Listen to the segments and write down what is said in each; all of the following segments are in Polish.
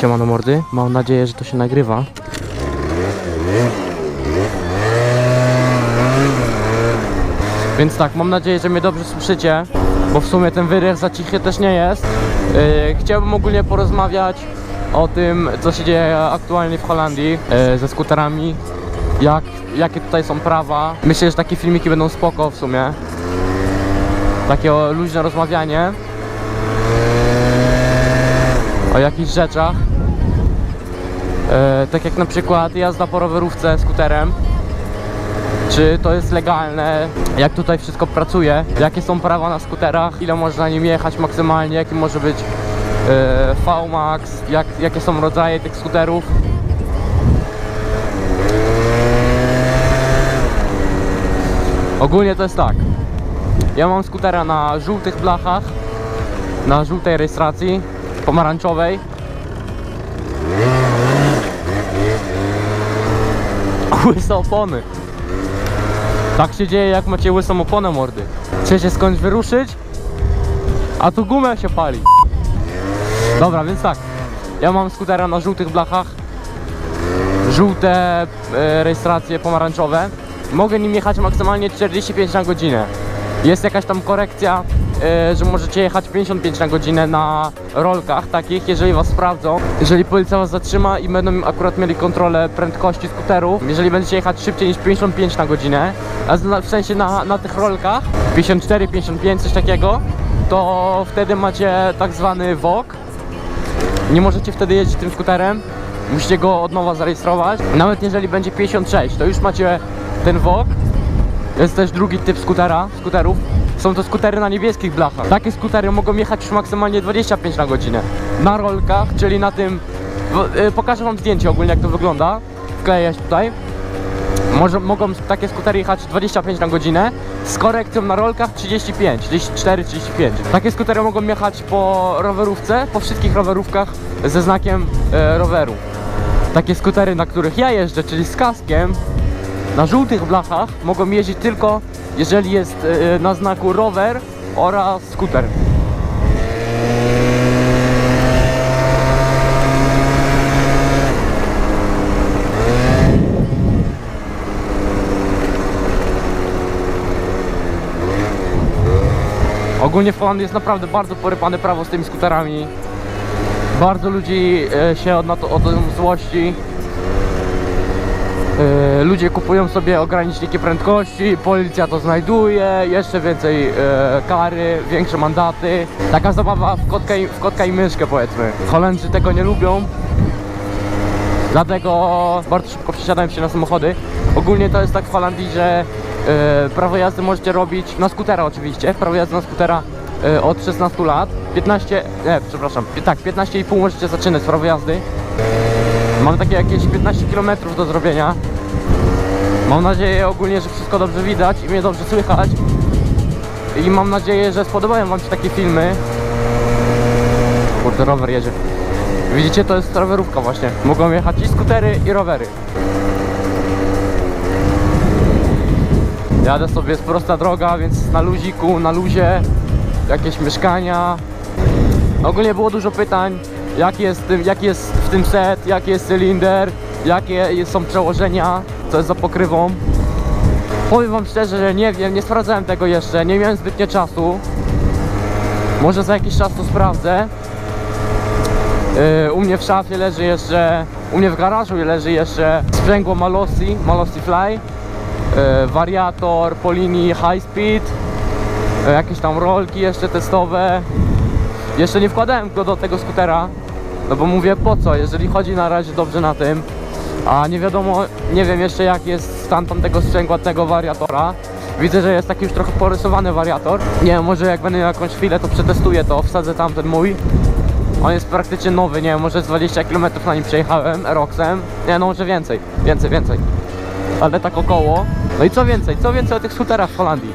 Siemano mordy, mam nadzieję, że to się nagrywa. Więc tak, mam nadzieję, że mnie dobrze słyszycie, bo w sumie ten wyrech za cichy też nie jest. Yy, chciałbym ogólnie porozmawiać o tym, co się dzieje aktualnie w Holandii yy, ze skuterami, jak, jakie tutaj są prawa. Myślę, że takie filmiki będą spoko w sumie. Takie luźne rozmawianie o jakichś rzeczach. E, tak jak na przykład jazda po rowerówce skuterem. Czy to jest legalne? Jak tutaj wszystko pracuje? Jakie są prawa na skuterach? Ile można na nim jechać maksymalnie? Jaki może być e, VMAX? Jak, jakie są rodzaje tych skuterów? Ogólnie to jest tak. Ja mam skutera na żółtych blachach, na żółtej rejestracji, pomarańczowej. Łyse opony. Tak się dzieje jak macie łysą oponę mordy. Chcecie skądś wyruszyć, a tu gumę się pali. Dobra, więc tak. Ja mam skutera na żółtych blachach. Żółte e, rejestracje pomarańczowe. Mogę nim jechać maksymalnie 45 na godzinę. Jest jakaś tam korekcja, że możecie jechać 55 na godzinę na rolkach takich, jeżeli was sprawdzą. Jeżeli policja was zatrzyma i będą akurat mieli kontrolę prędkości skuterów, jeżeli będziecie jechać szybciej niż 55 na godzinę, a w sensie na, na tych rolkach 54, 55, coś takiego, to wtedy macie tak zwany WOK. Nie możecie wtedy jeździć tym skuterem. Musicie go od nowa zarejestrować. Nawet jeżeli będzie 56, to już macie ten WOK. Jest też drugi typ skutera, skuterów. Są to skutery na niebieskich blachach. Takie skutery mogą jechać już maksymalnie 25 na godzinę. Na rolkach, czyli na tym... y, Pokażę wam zdjęcie ogólnie jak to wygląda. Wkleję tutaj. Może, mogą takie skutery jechać 25 na godzinę z korekcją na rolkach 35, 34, 35. Takie skutery mogą jechać po rowerówce, po wszystkich rowerówkach ze znakiem e, roweru. Takie skutery, na których ja jeżdżę, czyli z kaskiem, na żółtych blachach mogą jeździć tylko jeżeli jest e, na znaku rower oraz skuter. Ogólnie w Holandii jest naprawdę bardzo porypane prawo z tymi skuterami. Bardzo ludzi e, się od, na to złości. E, ludzie kupują sobie ograniczniki prędkości, policja to znajduje, jeszcze więcej e, kary, większe mandaty. Taka zabawa w kotka, i, w i myszkę powiedzmy. Holendrzy tego nie lubią. Dlatego bardzo szybko przesiadają się na samochody. Ogólnie to jest tak w Holandii, że e, prawo jazdy możecie robić na skutera oczywiście. Prawo jazdy na skutera od 16 lat. 15, nie, przepraszam, tak, 15,5 możecie zaczynać prawo jazdy. Mam takie jakieś 15 km do zrobienia. Mam nadzieję ogólnie, że wszystko dobrze widać i mnie dobrze słychać. I mam nadzieję, że spodobają Wam się takie filmy. Kurde, rower jedzie. Widzicie, to jest rowerówka właśnie. Mogą jechać i skutery, i rowery. Jadę sobie, jest prosta droga, więc na luziku, na luzie. Jakieś mieszkania. Ogólnie było dużo pytań, jaki jest, jest w tym set, jaki jest cylinder, jakie są przełożenia, co jest za pokrywą. Powiem wam szczerze, że nie wiem, nie sprawdzałem tego jeszcze, nie miałem zbytnio czasu. Może za jakiś czas to sprawdzę. Yy, u mnie w szafie leży jeszcze, u mnie w garażu leży jeszcze sprzęgło Malossi, Malossi Fly, yy, wariator po linii High Speed, yy, jakieś tam rolki jeszcze testowe. Jeszcze nie wkładałem go do tego skutera, no bo mówię po co, jeżeli chodzi na razie dobrze na tym, a nie wiadomo, nie wiem jeszcze jak jest stan tamtego sprzęgła tego wariatora. Widzę, że jest taki już trochę porysowany wariator. Nie wiem, może jak będę miał jakąś chwilę, to przetestuję to, wsadzę tamten mój. On jest praktycznie nowy, nie wiem, może z 20 km na nim przejechałem, Roxem. Nie, no może więcej, więcej, więcej. Ale tak około. No i co więcej, co więcej o tych skuterach w Holandii.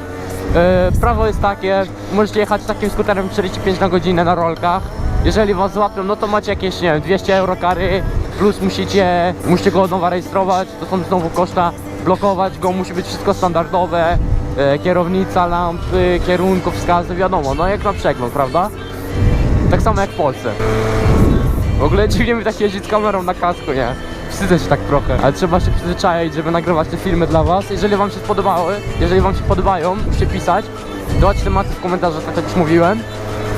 E, prawo jest takie, możecie jechać takim skuterem 45 na godzinę na rolkach. Jeżeli was złapią, no to macie jakieś, nie wiem, 200 euro kary, plus musicie, musicie go od nowa rejestrować, to są znowu koszta, blokować go, musi być wszystko standardowe, e, kierownica, lampy, kierunkowskazy, wiadomo, no jak na przegląd, prawda? Tak samo jak w Polsce. W ogóle dziwnie mi tak jeździć z kamerą na kasku, nie? Wstydzę się tak trochę, ale trzeba się przyzwyczaić, żeby nagrywać te filmy dla was. Jeżeli wam się spodobały, jeżeli wam się podobają, musicie pisać. Dawać tematy w komentarzach, tak jak już mówiłem.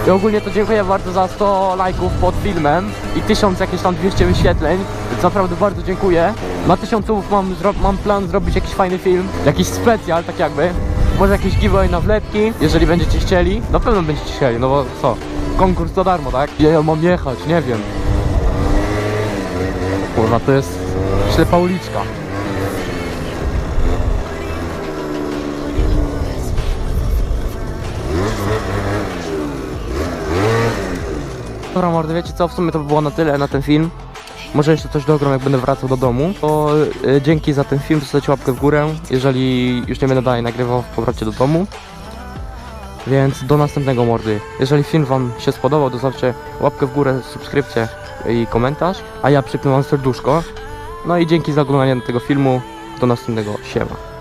I ogólnie to dziękuję bardzo za 100 lajków pod filmem i 1000 jakieś tam 200 wyświetleń, naprawdę bardzo dziękuję. Na 1000 słów mam, mam plan zrobić jakiś fajny film, jakiś specjal tak jakby. Może jakiś giveaway na wlepki, jeżeli będziecie chcieli. Na pewno będziecie chcieli, no bo co? Konkurs to darmo, tak? Gdzie ja mam jechać? Nie wiem. Kurwa, to jest ślepa uliczka. Dobra mordy, wiecie co, w sumie to by było na tyle na ten film. Może jeszcze coś dogram jak będę wracał do domu. To y, dzięki za ten film, zostawcie łapkę w górę, jeżeli już nie będę dalej nagrywał w powrocie do domu. Więc do następnego mordy. Jeżeli film wam się spodobał, to zostawcie łapkę w górę, subskrypcję i komentarz. A ja przypnę wam serduszko. No i dzięki za oglądanie tego filmu. Do następnego. Siema.